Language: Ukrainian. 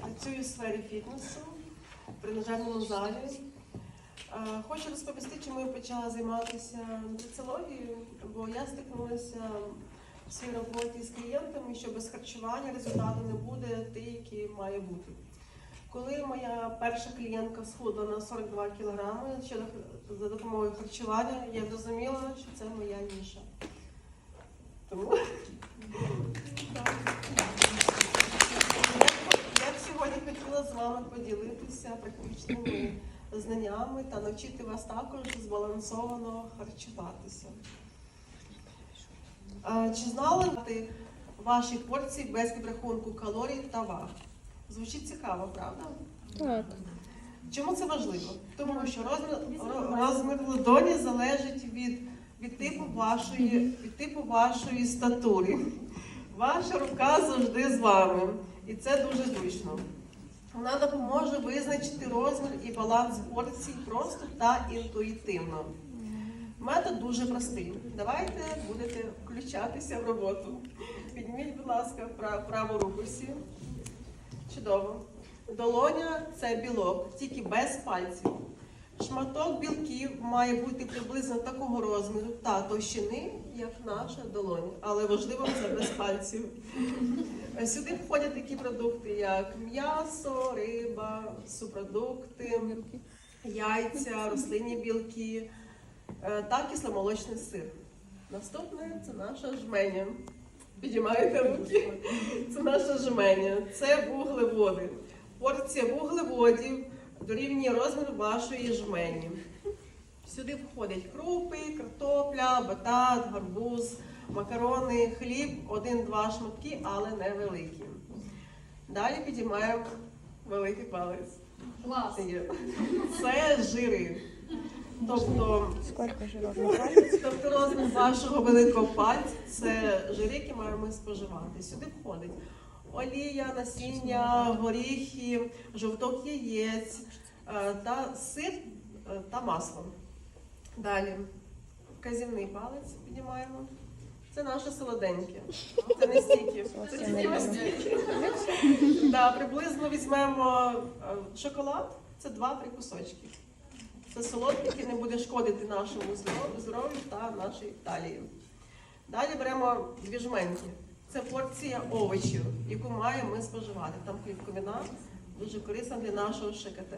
працюю в сфері фітнесу в тренажерному залі. Е, Хочу розповісти, чому я почала займатися нутриціологією, бо я стикнулася в своїй роботі з клієнтами, що без харчування результату не буде той, який має бути. Коли моя перша клієнтка схудла на 42 кілограми за допомогою харчування, я зрозуміла, що це моя ніша. Тому так. Я б сьогодні хотіла з вами поділитися практичними знаннями та навчити вас також збалансовано харчуватися. Чи знали ви ваші порції без підрахунку калорій та ваг? Звучить цікаво, правда? Так. Чому це важливо? Тому що розмір, ро- розмір ладоні залежить від, від, типу вашої, від типу вашої статури. Ваша рука завжди з вами, і це дуже зручно. Вона допоможе визначити розмір і баланс порцій просто та інтуїтивно. Метод дуже простий. Давайте будете включатися в роботу. Підніміть, будь ласка, пра- праву руку всі. Чудово. Долоня це білок, тільки без пальців. Шматок білків має бути приблизно такого розміру та товщини, як наша долоня. Але важливо це без пальців. Сюди входять такі продукти, як м'ясо, риба, субпродукти, яйця, рослинні білки е, та кисломолочний сир. Наступне це наша жменя. Підіймаєте руки. Це наша жменя. Це вуглеводи. Порція вуглеводів дорівнює розміру вашої жмені. Сюди входять крупи, картопля, батат, гарбуз, макарони, хліб, один-два шматки, але невеликі. Далі підіймаємо великий палець. Клас. Це жири. Тобто? Тобто розмір вашого великого пальця це жири, які маємо споживати. Сюди входить олія, насіння, горіхи, жовток яєць е, та сир е, та масло. Далі вказівний палець піднімаємо. Це наше солоденьке. Це не стільки. Це стільки. Да, приблизно візьмемо е, шоколад, це 2-3 кусочки. Це солодке, яке не буде шкодити нашому здоров'ю та нашій талії. Далі беремо дві жменьки. Це порція овочів, яку маємо ми споживати. Там клітковина дуже корисна для нашого ШКТ.